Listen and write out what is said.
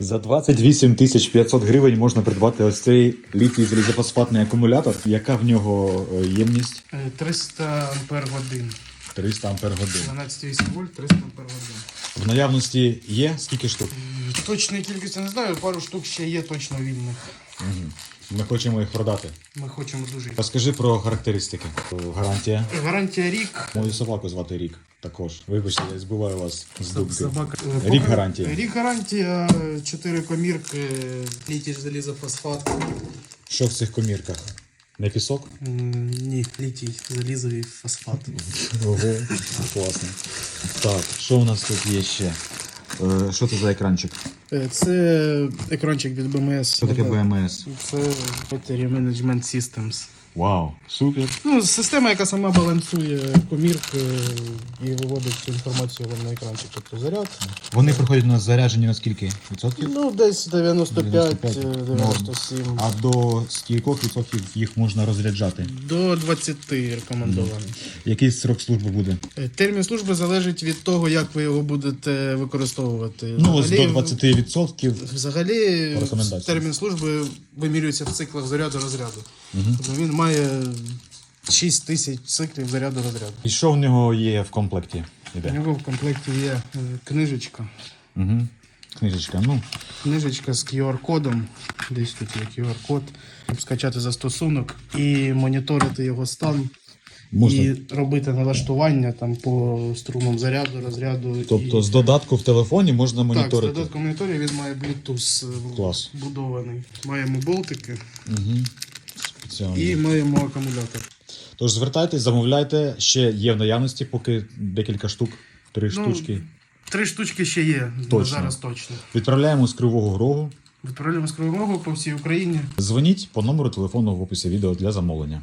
За 28 тисяч 500 гривень можна придбати ось цей літій залізофосфатний акумулятор. Яка в нього е, ємність? Е, 300 ампер годин. 300 ампер годин. 12 вольт, 300 ампер годин. В наявності є скільки штук? Точної кількості не знаю, пару штук ще є точно вільних. Ми хочемо їх продати. Ми хочемо дуже. Розкажи про характеристики. Гарантія. Гарантія рік. Мою собаку звати Рік. Також. Вибачте, я збиваю вас з думки. Собака. Рік гарантії. Рік гарантія, 4 комірки, літій залізофосфат. Що в цих комірках? Не пісок? Ні, літій залізовий фосфат. Ого, класно. Так, що у нас тут є ще? Е, що це за екранчик? Е, Це екранчик від BMS. Що таке BMS? Це Battery Management Systems. Вау, супер. Ну, система, яка сама балансує комірки і виводить цю інформацію вам на екранчик. Тобто заряд. Вони приходять у нас заряджені на скільки відсотків? Ну, десь 95, 95, е, 97. А до скількох відсотків їх можна розряджати? До 20 рекомендовано. Який срок служби буде? Е, Термін служби залежить від того, як ви його будете використовувати. Ну, ось до 20 відсотків. Взагалі, термін служби вимірюється в циклах заряду розряду. Тобто він має 6 тисяч циклів заряду розряду. І що в нього є в комплекті? У нього в комплекті є е, книжечка. Угу. Книжечка. Ну, Книжечка з QR-кодом. Десь тут є QR-код. Щоб скачати застосунок і моніторити його стан. можна. І робити налаштування там по струмам заряду, розряду. Тобто і... з додатку в телефоні можна Так, з моніторити. додатком моніторів він має Bluetooth е, Клас. вбудований. Маємо болтики Угу. Спеціально. і маємо акумулятор. Тож звертайтесь, замовляйте. Ще є в наявності, поки декілька штук, три Ну, штучки. Три штучки ще є Точно. зараз точно. Відправляємо з Кривого Рогу. Відправляємо з Кривого Рогу по всій Україні. Дзвоніть по номеру телефону в описі відео для замовлення.